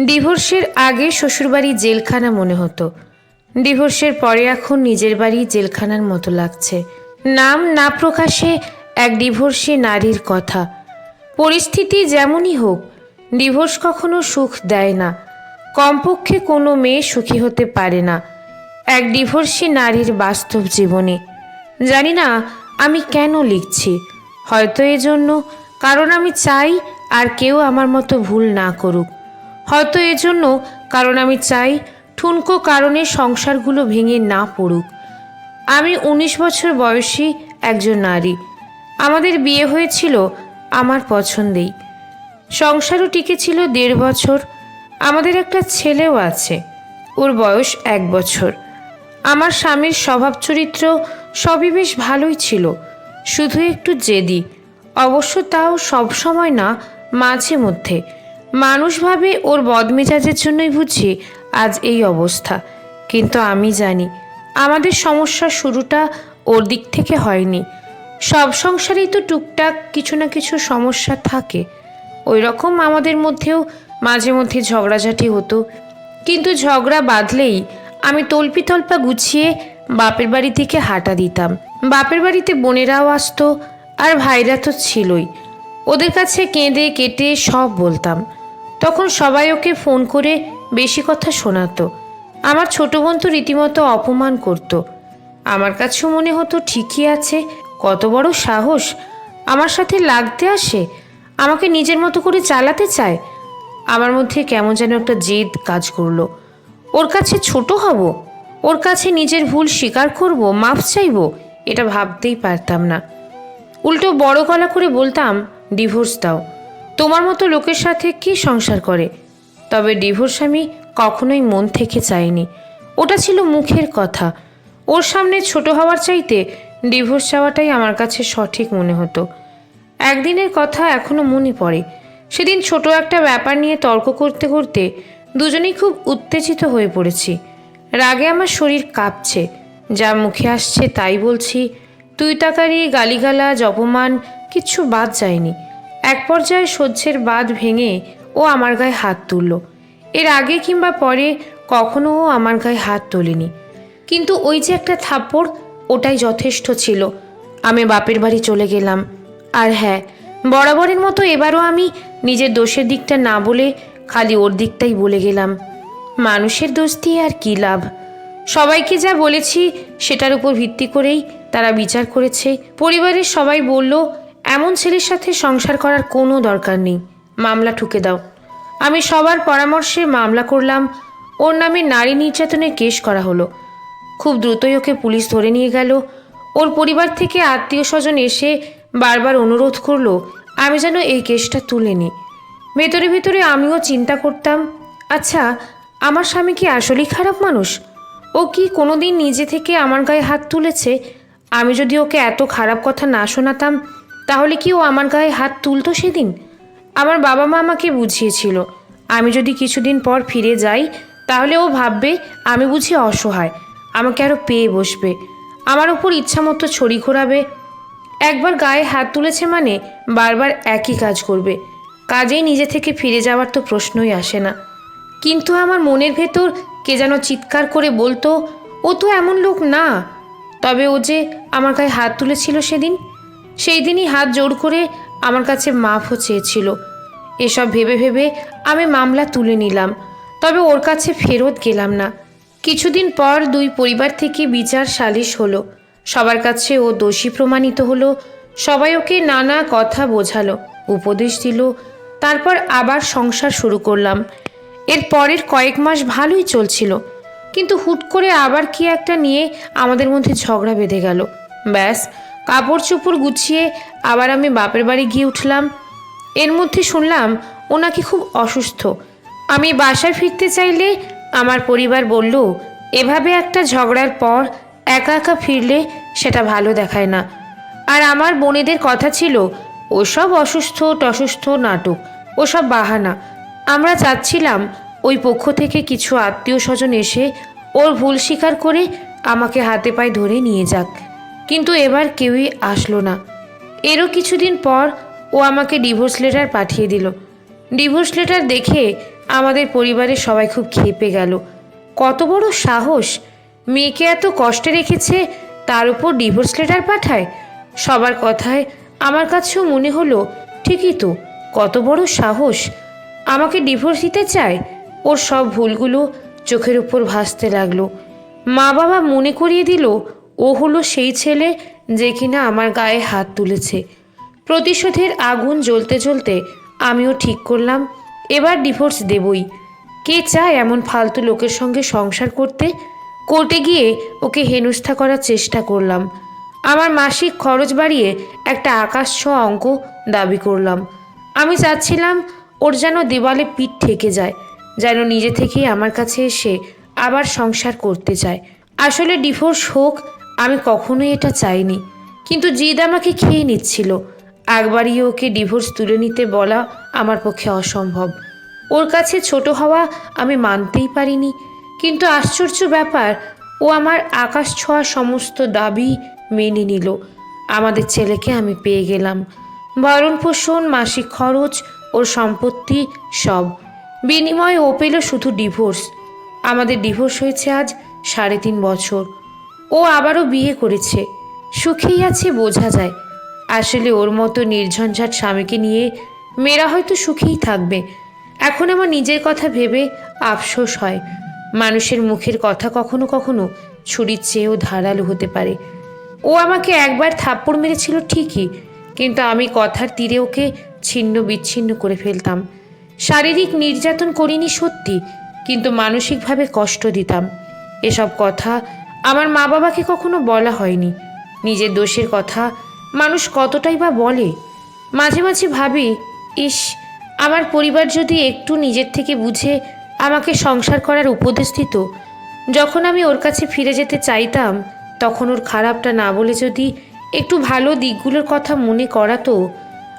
ডিভোর্সের আগে শ্বশুরবাড়ি জেলখানা মনে হতো। ডিভোর্সের পরে এখন নিজের বাড়ি জেলখানার মতো লাগছে। নাম না প্রকাশে এক ডিভোর্সী নারীর কথা। পরিস্থিতি যেমনই হোক, ডিভোর্স কখনো সুখ দেয় না। কমপক্ষে কোনো মেয়ে সুখী হতে পারে না। এক ডিভোর্সী নারীর বাস্তব জীবনে। জানি না আমি কেন লিখছি। হয়তো এজন্য কারণ আমি চাই আর কেউ আমার মতো ভুল না করুক। হয়তো এজন্য কারণ আমি চাই ঠুনকো কারণে সংসারগুলো ভেঙে না পড়ুক। আমি উনিশ বছর বয়সী একজন নারী। আমাদের বিয়ে হয়েছিল আমার পছন্দেই। সংসারও টিকেছিল দেড় বছর। আমাদের একটা ছেলেও আছে, ওর বয়স এক বছর। আমার স্বামীর স্বভাব চরিত্র সবই বেশ ভালোই ছিল, শুধু একটু জেদি। অবশ্য তাও সব সময় না, মাঝে মধ্যে। মানুষ ভাবে ওর বদমেজাজের জন্যই বুঝি আজ এই অবস্থা। কিন্তু আমি জানি, আমাদের সমস্যার শুরুটা ওর দিক থেকে হয়নি। সব সংসারেই তো টুকটাক কিছু না কিছু সমস্যা থাকে। ওই রকম আমাদের মধ্যেও মাঝে মধ্যে ঝগড়াঝাটি হতো। কিন্তু ঝগড়া বাঁধলেই আমি তল্পি তল্পা গুছিয়ে বাপের বাড়ি থেকে হাঁটা দিতাম। বাপের বাড়িতে বোনেরাও আসতো আর ভাইরা তো ছিলই। ওদের কাছে কেঁদে কেটে সব বলতাম। তখন সবাই ওকে ফোন করে বেশি কথা শোনাতো। আমার ছোট বোন তো রীতিমতো অপমান করতো। আমার কাছেও মনে হতো ঠিকই আছে, কত বড় সাহস। আমার সাথে লাগতে আসে, আমাকে নিজের মতো করে চালাতে চায়। আমার মধ্যে কেমন যেন একটা জেদ কাজ করল। ওর কাছে ছোট হব, ওর কাছে নিজের ভুল স্বীকার করব, মাফ চাইব, এটা ভাবতেই পারতাম না। উল্টো বড় গলা করে বলতাম, ডিভোর্স দাও। তোমার মতো লোকের সাথে কে সংসার করে? তবে ডিভোর্স আমি কখনোই মন থেকে চাইনি ওটা ছিল মুখের কথা। ওর সামনে ছোট হওয়ার চাইতে ডিভোর্স চাওয়াটাই আমার কাছে সঠিক মনে হতো। একদিনের কথা এখনও মনে পড়ে। সেদিন ছোট একটা ব্যাপার নিয়ে তর্ক করতে করতে দুজনেই খুব উত্তেজিত হয়ে পড়েছি। রাগে আমার শরীর কাঁপছে। যা মুখে আসছে তাই বলছি, তুই তাকারি গালিগালাজ, অপমান, কিচ্ছু বাদ যায়নি। এক পর্যায়ে সহ্যের বাঁধ ভেঙে ও আমার গায়ে হাত তুলল। এর আগে কিংবা পরে কখনো ও আমার গায়ে হাত তোলেনি। কিন্তু ওই যে একটা থাপ্পড়, ওটাই যথেষ্ট ছিল। আমি বাপের বাড়ি চলে গেলাম। আর হ্যাঁ বরাবরের মতো এবারও আমি নিজের দোষের দিকটা না বলে খালি ওর দিকটাই বলে গেলাম। মানুষের দোষ দিয়ে আর কী লাভ? সবাইকে যা বলেছি সেটার উপর ভিত্তি করেই তারা বিচার করেছে। পরিবারের সবাই বলল এমন ছেলের সাথে সংসার করার কোনো দরকার নেই। মামলা ঠুকে দাও। আমি সবার পরামর্শে মামলা করলাম। ওর নামে নারী নির্যাতনের কেস করা হলো। খুব দ্রুতই ওকে পুলিশ ধরে নিয়ে গেল। ওর পরিবার থেকে আত্মীয় স্বজন এসে বারবার অনুরোধ করল, আমি যেন এই কেসটা তুলে নিই। ভেতরে ভেতরে আমিও চিন্তা করতাম আচ্ছা আমার স্বামী কি আসলেই খারাপ মানুষ? ও কি কোনোদিন নিজে থেকে আমার গায়ে হাত তুলেছে? আমি যদি ওকে এত খারাপ কথা না শোনাতাম তাহলে কি ও আমার গায়ে হাত তুলতো সেদিন? আমার বাবা মা আমাকে বুঝিয়েছিল। আমি যদি কিছুদিন পর ফিরে যাই, তাহলে ও ভাববে আমি বুঝি অসহায়, আমাকে আরও পেয়ে বসবে। আমার উপর ইচ্ছামতো ছড়ি ঘোরাবে। একবার গায়ে হাত তুলেছে মানে বারবার একই কাজ করবে। কাজেই নিজে থেকে ফিরে যাওয়ার তো প্রশ্নই আসে না। কিন্তু আমার মনের ভেতর কে যেন চিৎকার করে বলতো, ও তো এমন লোক না। তবে ও যে আমার গায়ে হাত তুলেছিল সেদিন সেই দিনই হাত জোর করে আমার কাছে মাফও চেয়েছিল। এসব ভেবে ভেবে আমি মামলা তুলে নিলাম, তবে ওর কাছে ফেরত গেলাম না। কিছুদিন পর দুই পরিবার থেকে বিচার সালিশ হলো। সবার কাছে ও দোষী প্রমাণিত হলো, সবাই ওকে নানা কথা বোঝালো, উপদেশ দিল, তারপর আবার সংসার শুরু করলাম। এর পরের কয়েক মাস ভালোই চলছিল, কিন্তু হুট করে আবার কি একটা নিয়ে আমাদের মধ্যে ঝগড়া বেঁধে গেল। ব্যাস কাপড় চোপড় গুছিয়ে আবার আমি বাপের বাড়ি গিয়ে উঠলাম। এর মধ্যে শুনলাম ও নাকি খুব অসুস্থ। আমি বাসায় ফিরতে চাইলে আমার পরিবার বলল, এভাবে একটা ঝগড়ার পর একা একা ফিরলে সেটা ভালো দেখায় না। আর আমার বোনেদের কথা ছিল ওসব অসুস্থ, টসুস্থ, নাটক ওসব বাহানা। আমরা চাচ্ছিলাম ওই পক্ষ থেকে কিছু আত্মীয় স্বজন এসে ওর ভুল স্বীকার করে আমাকে হাতে পায়ে ধরে নিয়ে যাক। কিন্তু এবার কেউই আসলো না। এরও কিছুদিন পর ও আমাকে ডিভোর্স লেটার পাঠিয়ে দিল। ডিভোর্স লেটার দেখে আমাদের পরিবারের সবাই খুব খেপে গেল। কত বড় সাহস! মেয়েকে এত কষ্টে রেখেছে, তার উপর ডিভোর্স লেটার পাঠায়? সবার কথায় আমার কাছেও মনে হলো, ঠিকই তো, কত বড় সাহস! আমাকে ডিভোর্স দিতে চায়? ওর সব ভুলগুলো চোখের উপর ভাসতে লাগল। মা বাবা মনে করিয়ে দিল ও হলো সেই ছেলে যে কিনা আমার গায়ে হাত তুলেছে। প্রতিশোধের আগুন জ্বলতে জ্বলতে আমিও ঠিক করলাম, এবার ডিভোর্স দেবই। কে চায় এমন ফালতু লোকের সঙ্গে সংসার করতে? কোর্টে গিয়ে ওকে হেনস্থা করার চেষ্টা করলাম। আমার মাসিক খরচ বাড়িয়ে একটা আকাশ ছোঁয়া অঙ্ক দাবি করলাম। আমি চাচ্ছিলাম ওর যেন দেওয়ালে পিঠ ঠেকে যায়, যেন নিজে থেকেই আমার কাছে এসে আবার সংসার করতে চায়। আসলে ডিভোর্স হোক আমি কখনোই এটা চাইনি। কিন্তু জিদ আমাকে খেয়ে নিচ্ছিল। একবারই ওকে ডিভোর্স তুলে নিতে বলা আমার পক্ষে অসম্ভব। ওর কাছে ছোট হওয়া আমি মানতেই পারিনি। কিন্তু আশ্চর্য ব্যাপার, ও আমার আকাশ ছোঁয়া সমস্ত দাবি মেনে নিল। আমাদের ছেলেকে আমি পেয়ে গেলাম। ভরণ পোষণ, মাসিক খরচ, ওর সম্পত্তি সব। বিনিময়ে ও পেল শুধু ডিভোর্স। আমাদের ডিভোর্স হয়েছে আজ সাড়ে তিন বছর। ও আবারও বিয়ে করেছে। সুখেই আছে, বোঝা যায়। আসলে ওর মতো নির্ঝঞ্ঝাট স্বামীকে নিয়ে মেয়েরা হয়তো সুখেই থাকবে। এখন আমার নিজের কথা ভেবে আফসোস হয়। মানুষের মুখের কথা কখনো কখনো ছুরির চেয়েও ধারালো হতে পারে। ও আমাকে একবার থাপ্পড় মেরেছিল ঠিকই, কিন্তু আমি কথার তীরে ওকে ছিন্ন বিচ্ছিন্ন করে ফেলতাম। শারীরিক নির্যাতন করিনি সত্যি, কিন্তু মানসিকভাবে কষ্ট দিতাম। এসব কথা আমার মা বাবাকে কখনো বলা হয়নি। নিজের দোষের কথা মানুষ কতটাই বা বলে? মাঝে মাঝে ভাবি, ইস, আমার পরিবার যদি একটু নিজের থেকে বুঝে আমাকে সংসার করার উপদেশ দিত, যখন আমি ওর কাছে ফিরে যেতে চাইতাম, তখন ওর খারাপটা না বলে যদি একটু ভালো দিকগুলোর কথা মনে করাতো,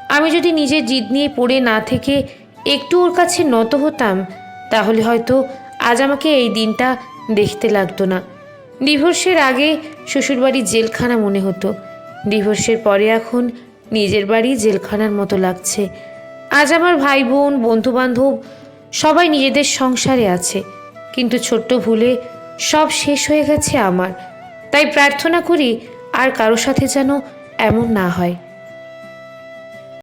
আমি যদি নিজের জিদ নিয়ে পড়ে না থেকে একটু ওর কাছে নত হতাম, তাহলে হয়তো আজ আমাকে এই দিনটা দেখতে লাগতো না। ডিভোর্সের আগে শ্বশুরবাড়ি জেলখানা মনে হতো। ডিভোর্সের পরে এখন নিজের বাড়ি জেলখানার মতো লাগছে। আজ আমার ভাই বোন, বন্ধুবান্ধব সবাই নিজেদের সংসারে আছে। কিন্তু ছোট্ট ভুলে সব শেষ হয়ে গেছে আমার। তাই প্রার্থনা করি আর কারও সাথে যেন এমন না হয়।